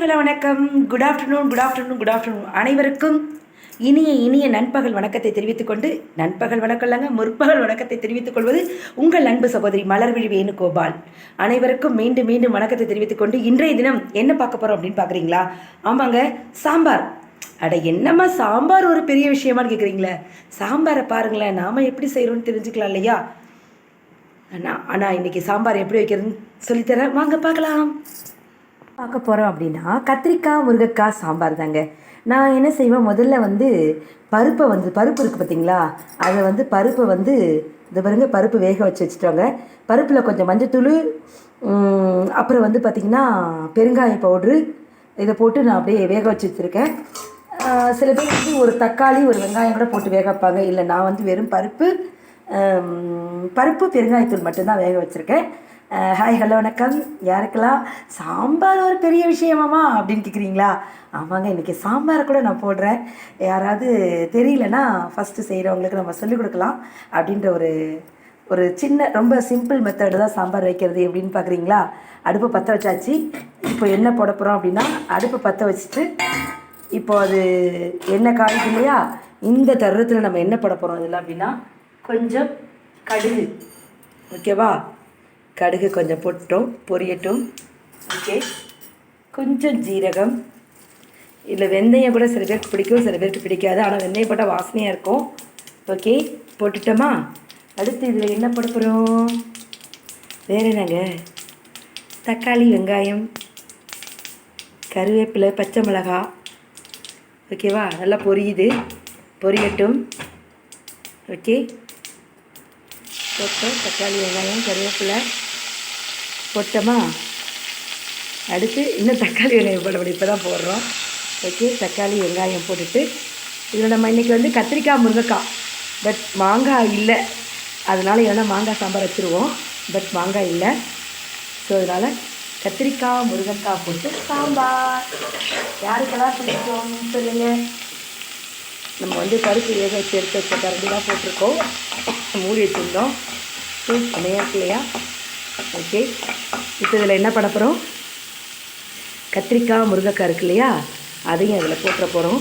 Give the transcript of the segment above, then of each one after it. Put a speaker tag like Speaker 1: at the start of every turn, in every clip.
Speaker 1: Hello வணக்கம். Good afternoon good afternoon good afternoon அனைவருக்கும் இனிய இனிய நண்பகல் வணக்கத்தை தெரிவித்துக் கொண்டு நண்பகல் வணக்கம் இல்லைங்க முற்பகல் வணக்கத்தை தெரிவித்துக் கொள்வது உங்கள் அன்பு சகோதரி மலர்விழி வேணுகோபால். அனைவருக்கும் மீண்டும் மீண்டும் வணக்கத்தை தெரிவித்துக் கொண்டு இன்றைய தினம் என்ன பார்க்க போகிறோம் அப்படின்னு பார்க்குறீங்களா? ஆமாங்க சாம்பார். அட என்னம்மா சாம்பார் ஒரு பெரிய விஷயமான்னு கேட்குறீங்களே சாம்பாரை பாருங்களேன் நாம் எப்படி செய்கிறோம்னு தெரிஞ்சுக்கலாம் இல்லையா? அண்ணா ஆனால் இன்றைக்கி சாம்பார் எப்படி வைக்கிறதுன்னு சொல்லித்தரேன் வாங்க பார்க்கலாம். பார்க்க போகிறோம் அப்படின்னா கத்திரிக்காய் முருங்கைக்காய் சாம்பார் தாங்க. நான் என்ன செய்வேன்? முதல்ல வந்து பருப்பை வந்து பருப்பு இருக்குது பார்த்தீங்களா? அதை வந்து பருப்பை வந்து இந்த பாருங்க பருப்பு வேக வச்சு வச்சுட்டோங்க. பருப்பில் கொஞ்சம் மஞ்சத்தூள் அப்புறம் வந்து பார்த்திங்கன்னா பெருங்காய பவுட்ரு இதை போட்டு நான் அப்படியே வேக வச்சு வச்சுருக்கேன். சில பேர் வந்து ஒரு தக்காளி ஒரு வெங்காயம் கூட போட்டு வேக வைப்பாங்க. இல்லை நான் வந்து வெறும் பருப்பு பருப்பு பெருங்காயத்தூள் மட்டும்தான் வேக வச்சுருக்கேன். ஹாய் ஹலோ வணக்கம். யாருக்கெல்லாம் சாம்பார் ஒரு பெரிய விஷயமாமா அப்படின்னு கேட்குறீங்களா ஆமாங்க இன்றைக்கி சாம்பாரை கூட நான் போடுறேன். யாராவது தெரியலனா ஃபஸ்ட்டு செய்கிறவங்களுக்கு நம்ம சொல்லிக் கொடுக்கலாம் அப்படின்ற ஒரு ஒரு சின்ன ரொம்ப சிம்பிள் மெத்தடு தான் சாம்பார் வைக்கிறது எப்படின்னு பார்க்குறீங்களா அடுப்பை பற்ற வச்சாச்சு. இப்போ என்ன போட போகிறோம் அப்படின்னா அடுப்பை பற்ற வச்சுட்டு இப்போ அது என்ன காய்க்கு இல்லையா? இந்த தருணத்தில் நம்ம என்ன போட போகிறோம் இதில் அப்படின்னா கொஞ்சம் கடுகு. ஓகேவா? கடுகு கொஞ்சம் போட்டோம் பொரியட்டும். ஓகே கொஞ்சம் ஜீரகம். இல்லை வெந்தயம் கூட சில பேருக்கு பிடிக்கும் சில பேருக்கு பிடிக்காது. ஆனால் வெந்தயம் போட்டால் வாசனையாக இருக்கும். ஓகே போட்டுட்டோமா? அடுத்து இதில் என்ன போட போகிறோம் வேறு என்னங்க? தக்காளி வெங்காயம் கருவேப்பிலை பச்சை மிளகாய் ஓகேவா நல்லா பொரியுது. பொரியட்டும். ஓகே போட்டோம் தக்காளி வெங்காயம் கருவேப்பிலை. போட்டோமா? அடுத்து இன்னும் தக்காளி வெங்காயம் போட முடியும் இப்போ தான் போடுறோம். ஓகே தக்காளி வெங்காயம் போட்டுட்டு இதில் நம்ம இன்றைக்கி வந்து கத்திரிக்காய் முருங்கைக்காய். பட் மாங்காய் இல்லை. அதனால் ஏன்னா மாங்காய் சாம்பார் வச்சுருவோம். பட் மாங்காய் இல்லை. ஸோ அதனால் கத்திரிக்காய் முருங்கைக்காய் போட்டு சாம்பார். யாருக்கெல்லாம் பிடிக்கும் சொல்லுங்கள் நம்ம வந்து பருப்பு வேக வச்சு எடுத்து வச்ச கரண்டி தான் போட்டிருக்கோம். மூடி வச்சுருந்தோம். ஸோ செமையாக இல்லையா ஓகே இப்போ இதில் என்ன பண்ண போகிறோம்? கத்திரிக்காய் முருங்கைக்காய் இருக்கு இல்லையா? அதையும் அதில் போட்டுற போகிறோம்.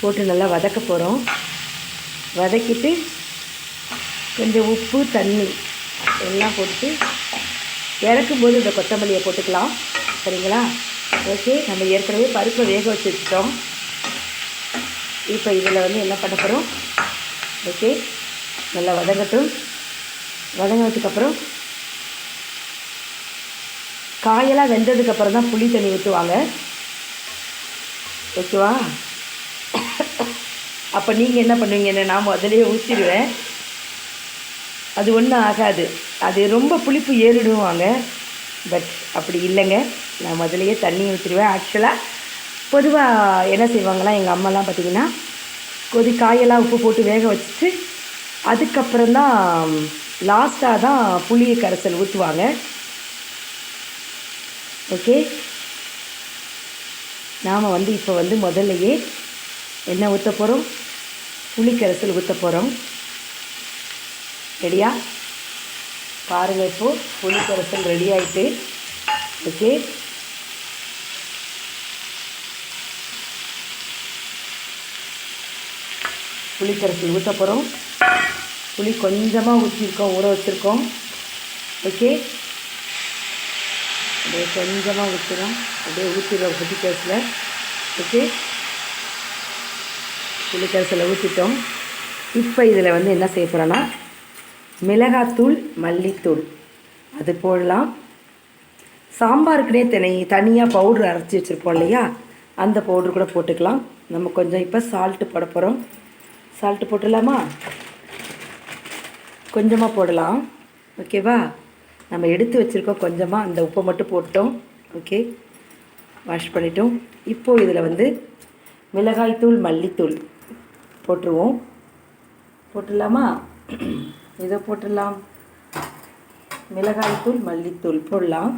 Speaker 1: போட்டு நல்லா வதக்க போகிறோம். வதக்கிட்டு கொஞ்சம் உப்பு தண்ணி எல்லாம் போட்டு இறக்கும் போது இந்த கொத்தமல்லியை போட்டுக்கலாம். சரிங்களா? ஓகே நம்ம ஏற்கனவே பருப்பை வேக வச்சு வச்சுட்டோம் இப்போ இதில் வந்து என்ன பண்ண போகிறோம்? ஓகே நல்லா வதங்கட்டும். வதங்கினதுக்கப்புறம் காயெல்லாம் வெந்ததுக்கப்புறம் தான் புளி தண்ணி ஊற்றுவாங்க ஓகேவா? அப்போ நீங்கள் என்ன பண்ணுவீங்கன்னு நான் முதலே ஊற்றிடுவேன் அது ஒன்றும் ஆகாது. அது ரொம்ப புளிப்பு ஏறிடுவாங்க. பட் அப்படி இல்லைங்க. நான் முதலையே தண்ணி ஊற்றிடுவேன் ஆக்சுவலாக பொதுவாக என்ன செய்வாங்கன்னா எங்கள் அம்மாலாம் பார்த்தீங்கன்னா கொதி காயெல்லாம் உப்பு போட்டு வேக வச்சுட்டு அதுக்கப்புறம் தான் லாஸ்ட்டாக தான் புளியை கரைசல் ஊற்றுவாங்க ஓகே நாம் வந்து இப்போ வந்து முதல்லையே என்ன ஊற்ற போகிறோம் புளிக்கரைசல் ஊற்ற போகிறோம் ரெடியா பாருங்கள் இப்போது புளி கரைசல் ரெடி ஆகிட்டு ஓகே புளிக்கரைசல் ஊற்ற போகிறோம் புளி கொஞ்சமாக ஊற்றிருக்கோம் ஊற வச்சுருக்கோம். ஓகே அப்படியே கொஞ்சமாக ஊற்றுறோம் அப்படியே ஊற்றிடுவோம் புளிக்கரசில். ஊற்றி புளிக்கரசில் ஊற்றிட்டோம் இப்போ இதில் வந்து என்ன செய்ய போகிறோன்னா மிளகாத்தூள் மல்லித்தூள். அது போடலாம். சாம்பாருக்குனே தனி தனியாக பவுட்ரு அரைச்சி வச்சுருப்போம் இல்லையா? அந்த பவுட்ரு கூட போட்டுக்கலாம். நம்ம கொஞ்சம் இப்போ சால்ட்டு போட போகிறோம் சால்ட்டு போட்டுடலாமா? கொஞ்சமாக போடலாம். ஓகேவா? நம்ம எடுத்து வச்சுருக்கோம் கொஞ்சமாக அந்த உப்பை மட்டும் போட்டோம் ஓகே வாஷ் பண்ணிட்டோம். இப்போது இதில் வந்து மிளகாய்த்தூள் மல்லித்தூள் போட்டுருவோம். போட்டுடலாமா? இதை போட்டுடலாம். மிளகாய்த்தூள் மல்லித்தூள் போடலாம்.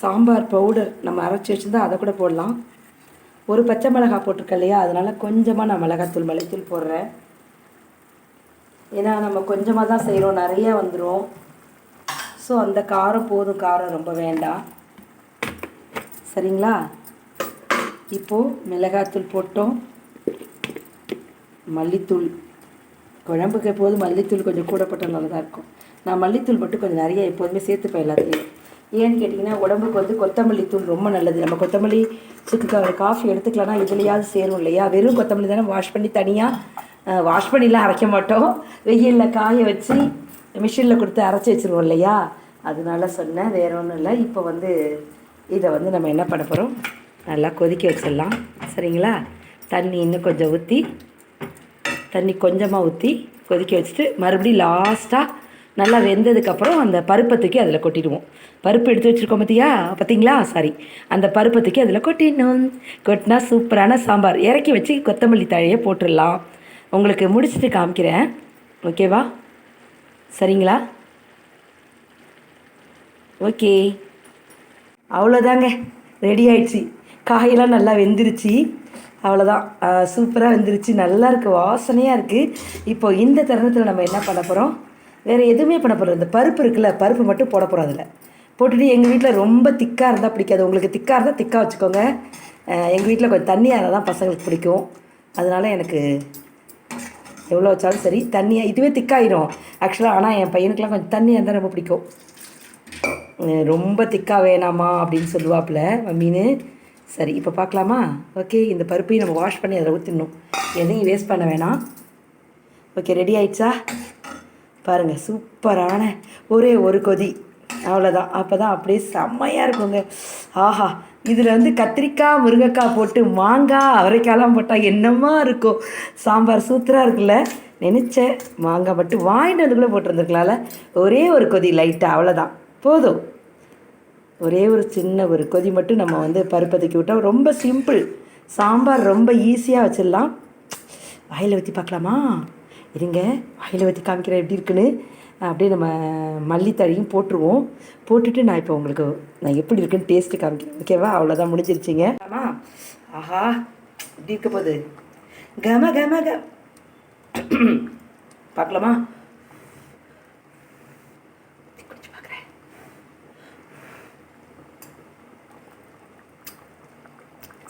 Speaker 1: சாம்பார் பவுடர் நம்ம அரைச்சி வச்சுருந்தா அதை கூட போடலாம். ஒரு பச்சை மிளகாய் போட்டிருக்க இல்லையா? அதனால் கொஞ்சமாக நான் மிளகாத்தூள் மல்லித்தூள் போடுறேன். ஏன்னா நம்ம கொஞ்சமாக தான் செய்கிறோம் நிறைய வந்துடும் ஸோ அந்த காரம் போதும் காரம் ரொம்ப வேண்டாம். சரிங்களா? இப்போது மிளகாத்தூள் போட்டோம். மல்லித்தூள். குழம்புக்கு எப்போதும் மல்லித்தூள் கொஞ்சம் கூட போட்டால் நல்லதாக இருக்கும். நான் மல்லித்தூள் மட்டும் கொஞ்சம் நிறைய எப்போதுமே சேர்த்துப்பேன் எல்லாத்துலேயும் ஏன்னு கேட்டிங்கன்னா உடம்புக்கு வந்து கொத்தமல்லி தூள் ரொம்ப நல்லது. நம்ம கொத்தமல்லி சுக்கு காஃபி எடுத்துக்கலாம்னா இதுலையாவது சேரும் இல்லையா? வெறும் கொத்தமல்லி தானே வாஷ் பண்ணி தனியாக வாஷ் பண்ணிலாம் அரைக்க மாட்டோம். வெயிலில் காய வச்சு மிஷினில் கொடுத்து அரைச்சி வச்சுருவோம் இல்லையா? அதனால சொன்னேன் வேற ஒன்றும் இல்லை. இப்போ வந்து இதை வந்து நம்ம என்ன பண்ண போகிறோம் நல்லா கொதிக்க வச்சிடலாம். சரிங்களா? தண்ணி இன்னும் கொஞ்சம் ஊற்றி தண்ணி கொஞ்சமாக ஊற்றி கொதிக்க வச்சுட்டு மறுபடியும் லாஸ்ட்டாக நல்லா வெந்ததுக்கப்புறம் அந்த பருப்பை தூக்கி அதில் கொட்டிடுவோம். பருப்பு எடுத்து வச்சுருக்கோம் பார்த்தியா பார்த்தீங்களா சாரி. அந்த பருப்பை தூக்கி அதில் கொட்டிடணும். கொட்டினா சூப்பரான சாம்பார். இறக்கி வச்சு கொத்தமல்லி தழையை போட்டுடலாம். உங்களுக்கு முடிச்சுட்டு காமிக்கிறேன். ஓகேவா? சரிங்களா? ஓகே. அவ்வளோதாங்க. ரெடி ஆயிடுச்சு. காயெல்லாம் நல்லா வெந்துருச்சு. அவ்வளோதான். சூப்பராக வெந்துருச்சு. நல்லா இருக்குது வாசனையாக இருக்குது இப்போ இந்த தருணத்தில் நம்ம என்ன பண்ண போகிறோம் வேறு எதுவுமே பண்ண போகிறோம் இந்த பருப்பு இருக்குல்ல பருப்பு மட்டும் போட போகிறோம் அதில் போட்டுட்டு எங்கள் வீட்டில் ரொம்ப திக்காக இருந்தால் பிடிக்காது. உங்களுக்கு திக்காக இருந்தால் திக்காக வச்சுக்கோங்க. எங்கள் வீட்டில் கொஞ்சம் தண்ணியாக இருந்தால் தான் பசங்களுக்கு பிடிக்கும். அதனால் எனக்கு எவ்வளோ வச்சாலும் சரி தண்ணியாக இதுவே திக்காயிரும். ஆக்சுவலாக ஆனால் என் பையனுக்கெலாம் கொஞ்சம் தண்ணியாக இருந்தால் ரொம்ப பிடிக்கும். ரொம்ப திக்காக வேணாமா அப்படின்னு சொல்லுவாப்புல மீன் சரி இப்போ பார்க்கலாமா ஓகே இந்த பருப்பையும் நம்ம வாஷ் பண்ணி அதில் ஊற்றிடணும் எதையும் வேஸ்ட் பண்ண வேணாம். ஓகே ரெடி ஆயிடுச்சா? பாருங்கள் சூப்பரான ஒரே ஒரு கொதி. அவ்வளோதான் அப்போ தான் அப்படியே செம்மையாக இருக்குங்க. ஆஹா இதில் வந்து கத்திரிக்காய் முருங்கைக்காய் போட்டு மாங்காய் அவரைக்காயெல்லாம் போட்டால் என்னமா இருக்கும்? சாம்பார் சூப்பராக இருக்குல்ல? நினச்சேன். மாங்காய் மட்டும் வாங்கிட்டு வந்து கூட போட்டிருந்துருக்கலாம்ல. ஒரே ஒரு கொதி லைட்டாக அவ்வளோதான் போதும். ஒரே ஒரு சின்ன ஒரு கொதி மட்டும் நம்ம வந்து பருப்பதுக்கி விட்டோம். ரொம்ப சிம்பிள் சாம்பார் ரொம்ப ஈஸியாக வச்சிடலாம். வாயில் ஊற்றி பார்க்கலாமா? இருங்க வாயில் ஊற்றி காமிக்கிறேன் எப்படி இருக்குன்னு. அப்படியே நம்ம மல்லித்தழையும் போட்டுருவோம். போட்டுட்டு நான் இப்போ உங்களுக்கு நான் எப்படி இருக்குன்னு டேஸ்ட்டு காமிக்கிறேன். ஓகேவா அவ்வளோதான் முடிஞ்சிருச்சிங்க. ஆமா. ஆஹா. இப்படி இருக்க போகுது. கம கம க. பார்க்கலாமா?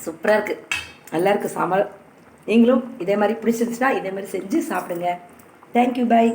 Speaker 1: சூப்பராக இருக்குது நல்லா இருக்குது சாம்பார். நீங்களும் இதே மாதிரி பிடிச்சிருந்துச்சுன்னா இதே மாதிரி செஞ்சு சாப்பிடுங்க. Thank you bye